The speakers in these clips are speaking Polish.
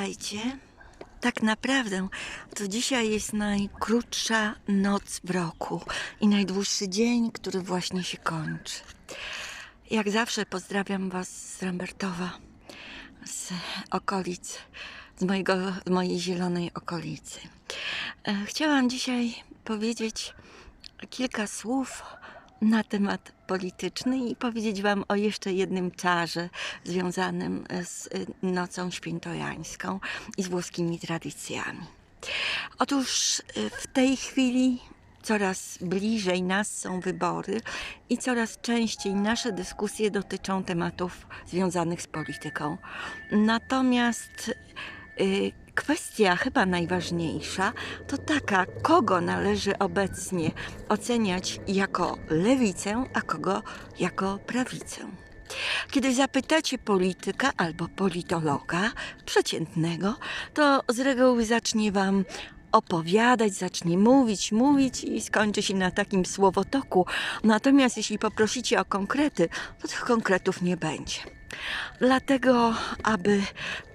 Witajcie. Tak naprawdę to dzisiaj jest najkrótsza noc w roku i najdłuższy dzień, który właśnie się kończy. Jak zawsze pozdrawiam Was z Rambertowa, z okolic, z, mojego, z mojej zielonej okolicy. E, Chciałam dzisiaj powiedzieć kilka słów na temat polityczny i powiedzieć Wam o jeszcze jednym czarze związanym z y, nocą świętojańską i z włoskimi tradycjami. Otóż y, w tej chwili coraz bliżej nas są wybory i coraz częściej nasze dyskusje dotyczą tematów związanych z polityką. Natomiast y, kwestia chyba najważniejsza to taka, kogo należy obecnie oceniać jako lewicę, a kogo jako prawicę. Kiedy zapytacie polityka albo politologa przeciętnego, to z reguły zacznie wam opowiadać, zacznie mówić, mówić i skończy się na takim słowotoku. Natomiast jeśli poprosicie o konkrety, to tych konkretów nie będzie. Dlatego, aby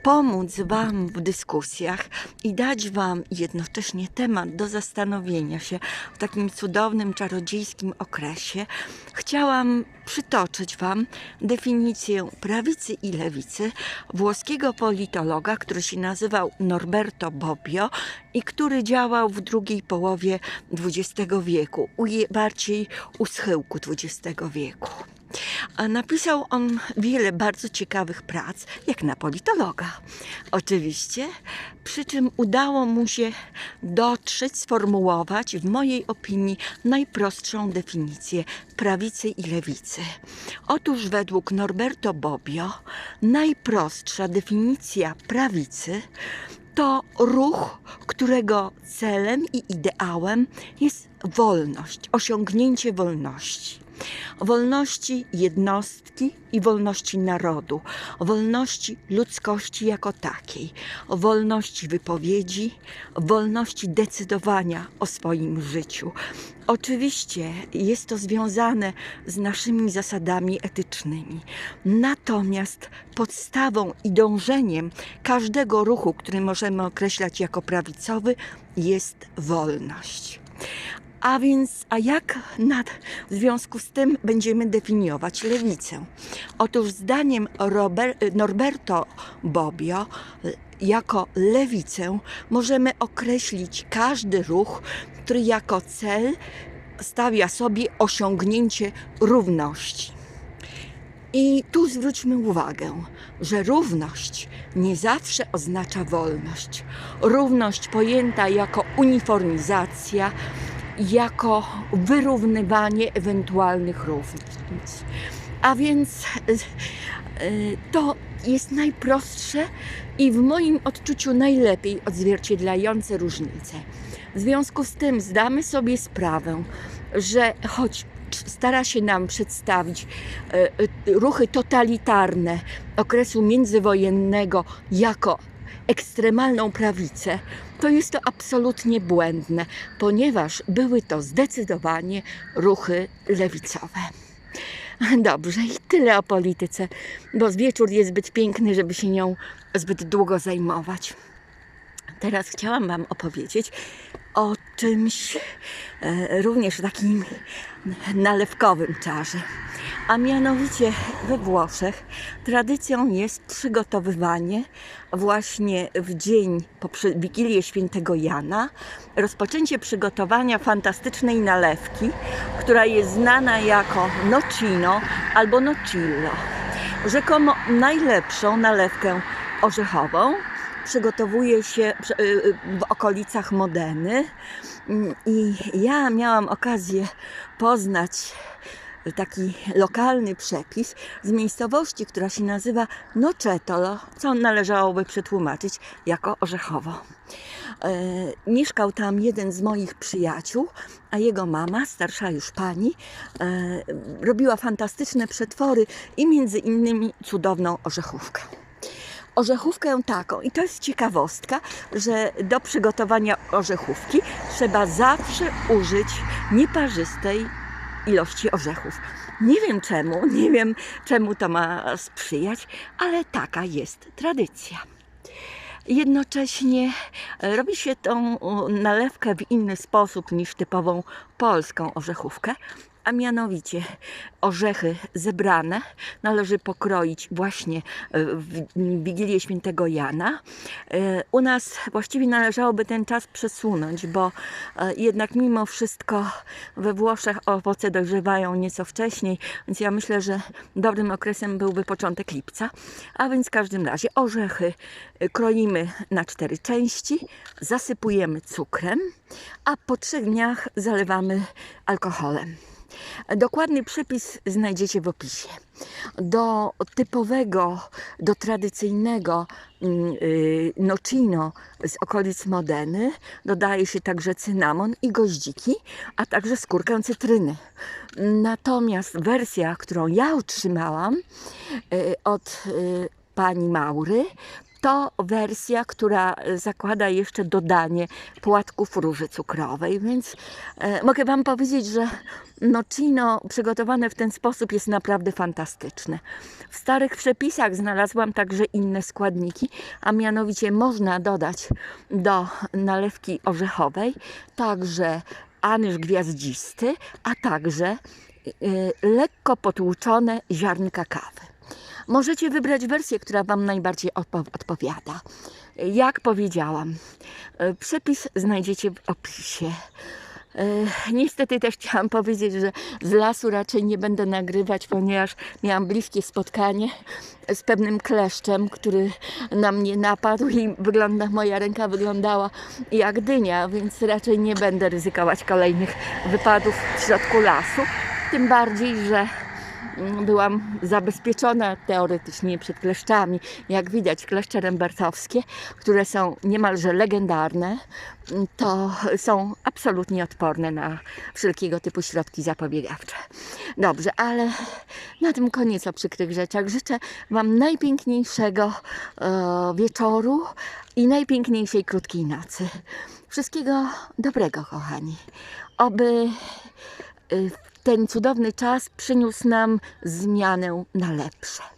pomóc Wam w dyskusjach i dać Wam jednocześnie temat do zastanowienia się w takim cudownym, czarodziejskim okresie, chciałam przytoczyć Wam definicję prawicy i lewicy włoskiego politologa, który się nazywał Norberto Bobbio i który działał w drugiej połowie XX wieku, bardziej u schyłku XX wieku. Napisał on wiele bardzo ciekawych prac, jak na politologa. Oczywiście, przy czym udało mu się dotrzeć, sformułować, w mojej opinii, najprostszą definicję prawicy i lewicy. Otóż według Norberto Bobbio najprostsza definicja prawicy to ruch, którego celem i ideałem jest wolność, osiągnięcie wolności wolności jednostki i wolności narodu, wolności ludzkości jako takiej, wolności wypowiedzi, wolności decydowania o swoim życiu. Oczywiście jest to związane z naszymi zasadami etycznymi. Natomiast podstawą i dążeniem każdego ruchu, który możemy określać jako prawicowy, jest wolność. A więc, a jak nad, w związku z tym będziemy definiować lewicę? Otóż zdaniem Robert, Norberto Bobbio jako lewicę możemy określić każdy ruch, który jako cel stawia sobie osiągnięcie równości. I tu zwróćmy uwagę, że równość nie zawsze oznacza wolność. Równość pojęta jako uniformizacja, jako wyrównywanie ewentualnych różnic. A więc y, to jest najprostsze i w moim odczuciu najlepiej odzwierciedlające różnice. W związku z tym zdamy sobie sprawę, że choć stara się nam przedstawić y, y, ruchy totalitarne okresu międzywojennego jako ekstremalną prawicę, to jest to absolutnie błędne, ponieważ były to zdecydowanie ruchy lewicowe. Dobrze, i tyle o polityce, bo wieczór jest zbyt piękny, żeby się nią zbyt długo zajmować. Teraz chciałam Wam opowiedzieć o czymś e, również takim nalewkowym czarze. A mianowicie we Włoszech tradycją jest przygotowywanie właśnie w dzień po Wigilię Świętego Jana, rozpoczęcie przygotowania fantastycznej nalewki, która jest znana jako nocino albo nocillo. Rzekomo najlepszą nalewkę orzechową przygotowuje się y, y, w okolicach Modeny Mm, i ja miałam okazję poznać taki lokalny przepis z miejscowości, która się nazywa Nocetolo, co należałoby przetłumaczyć jako Orzechowo. E, mieszkał tam jeden z moich przyjaciół, a jego mama, starsza już pani, e, robiła fantastyczne przetwory i między innymi cudowną orzechówkę orzechówkę taką. I to jest ciekawostka, że do przygotowania orzechówki trzeba zawsze użyć nieparzystej ilości orzechów. Nie wiem czemu, nie wiem czemu to ma sprzyjać, ale taka jest tradycja. jednocześnie e, robi się tą nalewkę w inny sposób niż typową polską orzechówkę. A mianowicie orzechy zebrane należy pokroić właśnie e, w Wigilię Świętego Jana. E, U nas właściwie należałoby ten czas przesunąć, bo e, jednak mimo wszystko we Włoszech owoce dojrzewają nieco wcześniej, więc ja myślę, że dobrym okresem byłby początek lipca. A więc w każdym razie orzechy kroimy na cztery części, zasypujemy cukrem, a po trzech dniach zalewamy alkoholem. Dokładny przepis znajdziecie w opisie. Do typowego, do tradycyjnego mm, y, nocino z okolic Modeny dodaje się także cynamon i goździki, a także skórkę cytryny. Natomiast wersja, którą ja otrzymałam y, od y, pani Maury, to wersja, która zakłada jeszcze dodanie płatków róży cukrowej, więc e, mogę Wam powiedzieć, że nocino przygotowane w ten sposób jest naprawdę fantastyczne. W starych przepisach znalazłam także inne składniki, a mianowicie można dodać do nalewki orzechowej także anyż gwiaździsty, a także e, lekko potłuczone ziarnka kawy. Możecie wybrać wersję, która Wam najbardziej odpo- odpowiada. Jak powiedziałam, e, przepis znajdziecie w opisie. E, Niestety też chciałam powiedzieć, że z lasu raczej nie będę nagrywać, ponieważ miałam bliskie spotkanie z pewnym kleszczem, który na mnie napadł i wygląda, moja ręka wyglądała jak dynia, więc raczej nie będę ryzykować kolejnych wypadów w środku lasu. Tym bardziej, że byłam zabezpieczona teoretycznie przed kleszczami. Jak widać, kleszcze rembertowskie, które są niemalże legendarne, to są absolutnie odporne na wszelkiego typu środki zapobiegawcze. Dobrze, ale na tym koniec o przykrych rzeczach. Życzę Wam najpiękniejszego e, wieczoru i najpiękniejszej krótkiej nocy. Wszystkiego dobrego, kochani. Oby y, ten cudowny czas przyniósł nam zmianę na lepsze.